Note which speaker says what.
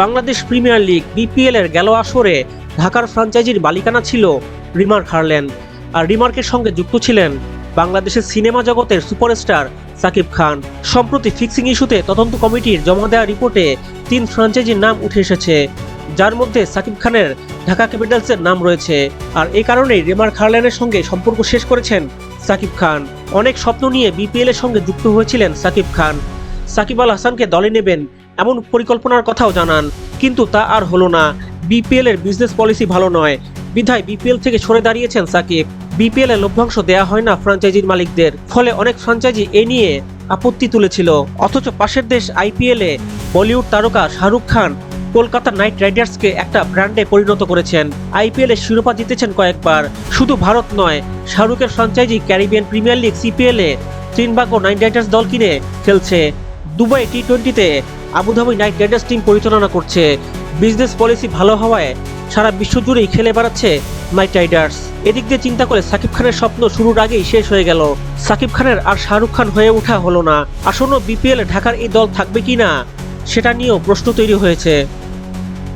Speaker 1: Bangladesh premier league BPL এর গেল আসরে ঢাকার ফ্রাঞ্চাইজির মালিকানা ছিল রিমার্ক হারল্যান্ড আর রিমার্কের সঙ্গে যুক্ত ছিলেন বাংলাদেশের সিনেমা জগতের সুপারস্টার সাকিব খান। সম্প্রতি ফিক্সিং ইস্যুতে তদন্ত কমিটির জমা দেওয়া রিপোর্টে তিন ফ্রাঞ্চাইজির নাম উঠে এসেছে, যার মধ্যে সাকিব খানের ঢাকা ক্যাপিটালসের নাম রয়েছে। আর এই কারণেই রিমার্ক হারল্যান্ডের সঙ্গে সম্পর্ক শেষ করেছেন সাকিব খান। অনেক স্বপ্ন নিয়ে বিপিএল এর সঙ্গে যুক্ত হয়েছিলেন সাকিব খান। সাকিব আল হাসানকে দলে নেবেন এমন পরিকল্পনার কথাও জানান। কিন্তু তা আর হলো না। বিপিএল এর বিজনেস পলিসি ভালো নয়। বিধায় বিপিএল থেকে সরে দাঁড়িয়েছেন সাকিব। বিপিএল এর লভ্যাংশ দেয়া হয় না ফ্র্যাঞ্চাইজির মালিকদের। ফলে অনেক ফ্র্যাঞ্চাইজি এ নিয়ে আপত্তি তুলেছিল। অথচ পাশের দেশ আইপিএল এ বলিউড তারকা শাহরুখ খান কলকাতা নাইট রাইডার্সকে একটা ব্র্যান্ডে পরিণত করেছেন। আইপিএল শিরোপা জিতেছেন কয়েকবার। শুধু ভারত নয়, শাহরুখের franchise Caribbean premier league CPL এ ত্রিনবাগ নাইট রাইডার্স দল কিনে খেলছে। দুবাই টি টোয়েন্টিতে আবুধাবি নাইট রাইডার্স টিম পরিচালনা করছে। বিজনেস পলিসি ভালো হওয়ায় সারা বিশ্ব জুড়েই খেলে বেড়াচ্ছে নাইট রাইডার্স। এদিক দিয়ে চিন্তা করে সাকিব খানের স্বপ্ন শুরুর আগেই শেষ হয়ে গেল। সাকিব খানের আর শাহরুখ খান হয়ে ওঠা হলো না। আসন্ন বিপিএল ঢাকার এই দল থাকবে কি না সেটা নিয়েও প্রশ্ন তৈরি হয়েছে।